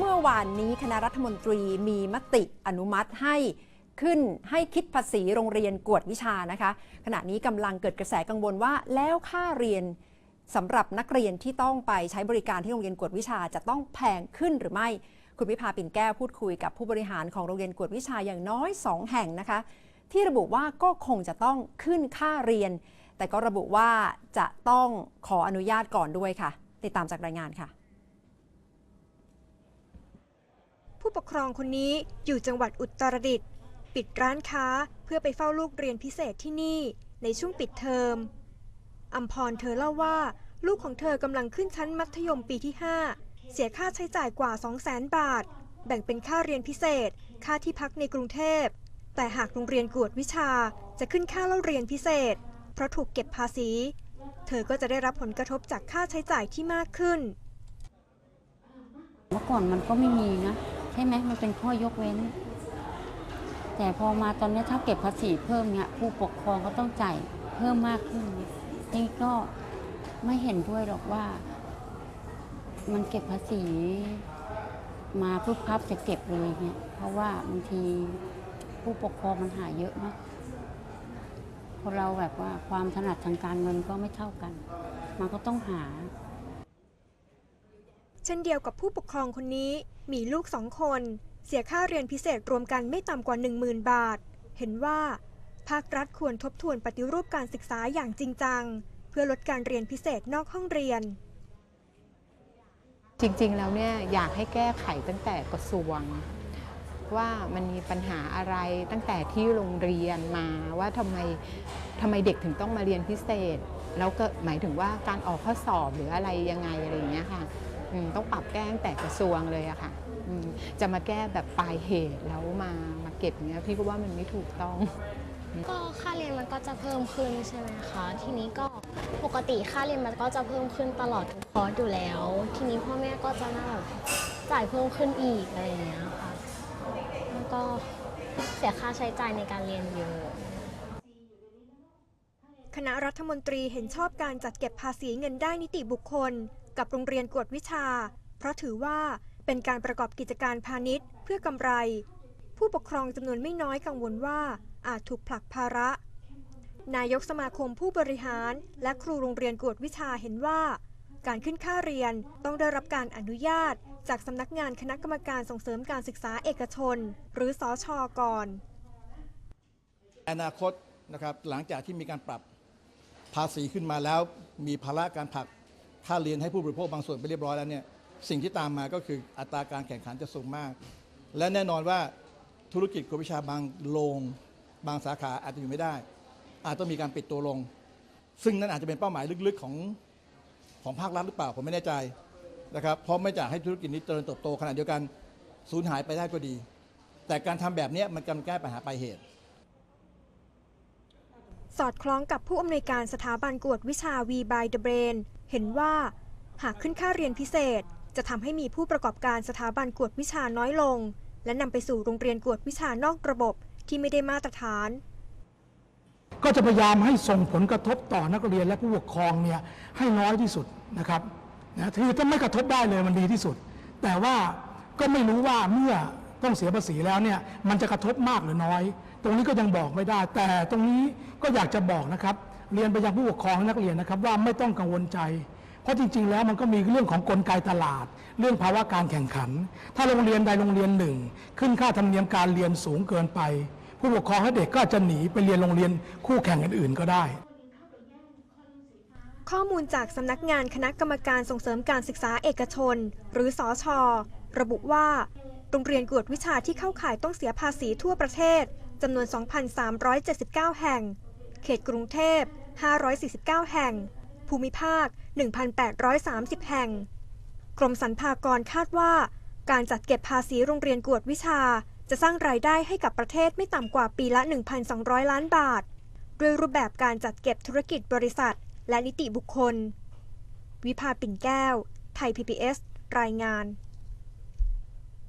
เมื่อวานนี้คณะรัฐมนตรีมีมติอนุมัติให้ขึ้นให้คิดภาษีโรงเรียนกวดวิชานะคะ ขณะนี้กำลังเกิดกระแสกังวลว่าแล้วค่าเรียนสำหรับนักเรียนที่ต้องไปใช้บริการที่โรงเรียนกวดวิชาจะต้องแพงขึ้นหรือไม่ คุณวิภาปิ่นแก้วพูดคุยกับผู้บริหารของโรงเรียนกวดวิชาอย่างน้อย 2 แห่งนะคะ ที่ระบุว่าก็คงจะต้องขึ้นค่าเรียน แต่ก็ระบุว่าจะต้องขออนุญาตก่อนด้วยค่ะ ติดตามจากรายงานค่ะ ผู้ ปกครองคนนี้อยู่จังหวัดอุตรดิตถ์ปิดร้านค้าเพื่อไปเฝ้าลูกเรียนพิเศษที่นี่ในช่วงปิดเทอมอัมพรเธอเล่าว่า ลูกของเธอกำลังขึ้นชั้นมัธยมปีที่ 5 เสียค่าใช้จ่ายกว่า 200,000 บาท แบ่งเป็นค่าเรียนพิเศษ ค่าที่พักในกรุงเทพ แต่หากโรงเรียนกวดวิชาจะขึ้นค่าเล่าเรียนพิเศษ เพราะถูกเก็บภาษี เธอก็จะได้รับผลกระทบจากค่าใช้จ่ายที่มากขึ้น เมื่อก่อนมันก็ไม่มีนะ ใช่ไหมมันเป็นข้อยกเว้น แต่พอมาตอนนี้ถ้าเก็บภาษีเพิ่มเนี่ยผู้ปกครองก็ต้องจ่ายเพิ่มมากขึ้นนี่ก็ไม่เห็นด้วยหรอกว่า มันเก็บภาษี มาปุ๊บพับจะเก็บเลยเนี่ยเพราะว่าบางทีผู้ปกครองมันหาเยอะเนาะคนเราแบบว่าความถนัดทางการเงินก็ไม่เท่ากัน มันก็ต้องหา เช่นเดียวกับผู้ปกครองคนนี้มีลูกสองคน เสียค่าเรียนพิเศษรวมกันไม่ต่ำกว่า 10,000 บาท เห็นว่า ภาครัฐควรทบทวนปฏิรูปการศึกษาอย่างจริงจัง เพื่อลดการเรียนพิเศษนอกห้องเรียน จริงๆแล้วเนี่ยอยากให้แก้ไขตั้งแต่กระทรวงว่ามันมีปัญหาอะไรตั้งแต่ที่โรงเรียนมาว่าทำไมทำไมเด็กถึงต้องมาเรียนพิเศษ แล้วก็หมายถึงว่าการออกข้อสอบหรืออะไรยังไงอะไรอย่างเงี้ยค่ะต้องปรับแก้ตั้งแต่กระทรวงเลยอะค่ะจะมาแก้แบบปลายเหตุแล้วมามาเก็บเงี้ยพี่ก็ว่ามันไม่ถูกต้อง ก็ค่าเรียนมันก็จะเพิ่มขึ้นใช่ไหมคะทีนี้ก็ปกติค่าเรียนมันก็จะเพิ่มขึ้นตลอดทุกคอร์สอยู่แล้ว ทีนี้พ่อแม่ก็จะน่าจ่ายเพิ่มขึ้นอีกอะไรอย่างเงี้ยค่ะแล้วก็เสียค่าใช้จ่ายในการเรียนเยอะ คณะรัฐมนตรีเห็นชอบการจัดเก็บภาษีเงินได้นิติบุคคล กับโรงเรียนกวดวิชา เพราะถือว่าเป็นการประกอบกิจการพาณิชย์ เพื่อกำไร ผู้ปกครองจำนวนไม่น้อยกังวลว่าอาจถูกผลักภาระ นายกสมาคมผู้บริหาร และครูโรงเรียนกวดวิชาเห็นว่า การขึ้นค่าเรียนต้องได้รับการอนุญาต จากสำนักงานคณะกรรมการส่งเสริมการศึกษาเอกชน หรือสอชอก่อน อนาคตนะครับหลังจากที่มีการปรับ ภาษีขึ้นมาแล้วมีภาระการผลักค่าเรียนให้ผู้บริโภคบางส่วนไปเรียบร้อยแล้วเนี่ยสิ่งที่ตามมาก็คืออัตราการแข่งขันจะสูงมาก และแน่นอนว่าธุรกิจกวดวิชาบางโรงบางสาขาอาจจะอยู่ไม่ได้ อาจต้องมีการปิดตัวลง ซึ่งนั่นอาจจะเป็นเป้าหมายลึกๆของของภาครัฐหรือเปล่าผมไม่แน่ใจนะครับเพราะไม่อยากให้ธุรกิจนี้เจริญเติบโตขณะเดียวกันสูญหายไปได้ก็ดี แต่การทำแบบนี้มันกำลังแก้ปัญหาปลายเหตุ สอดคล้องกับผู้อำนวยการสถาบันกวดวิชา V by the Brain เห็นว่า หากขึ้นค่าเรียนพิเศษ จะทำให้มีผู้ประกอบการสถาบันกวดวิชาน้อยลง และนำไปสู่โรงเรียนกวดวิชานอกระบบที่ไม่ได้มาตรฐาน ก็จะพยายามให้ส่งผลกระทบต่อนักเรียนและผู้ปกครองเนี่ยให้น้อยที่สุดนะครับนะคือถ้าไม่กระทบได้เลยมันดีที่สุด แต่ว่าก็ไม่รู้ว่าเมื่อต้องเสียภาษีแล้วเนี่ยมันจะกระทบมากหรือน้อย ตรงนี้ก็ยังบอกไม่ได้ แต่ตรงนี้ก็อยากจะบอกนะครับ เรียนไปยังผู้ปกครองนักเรียนนะครับ ว่าไม่ต้องกังวลใจ เพราะจริง ๆ แล้วมันก็มีเรื่องของกลไกตลาด เรื่องภาวะการแข่งขัน ถ้าโรงเรียนใดโรงเรียนหนึ่ง ขึ้นค่าธรรมเนียมการเรียนสูงเกินไป ผู้ปกครองและเด็กก็จจะหนีไปเรียนโรงเรียนคู่แข่งอื่นๆ ก็ได้ข้อมูลจากสำนักงานคณะกรรมการส่งเสริมการศึกษาเอกชน หรือสอชอระบุว่า โรงเรียนกวดวิชาที่เข้าข่ายต้องเสียภาษีทั่วประเทศ จำนวน 2,379 แห่ง เขตกรุงเทพ 549 แห่ง ภูมิภาค 1,830 แห่ง กรมสรรพากรคาดว่า การจัดเก็บภาษีโรงเรียนกวดวิชา จะสร้างรายได้ให้กับประเทศไม่ต่ำกว่าปีละ 1,200 ล้านบาท ด้วยรูปแบบการจัดเก็บธุรกิจบริษัท และนิติบุคคล วิภาปิ่นแก้ว ไทย PBS รายงาน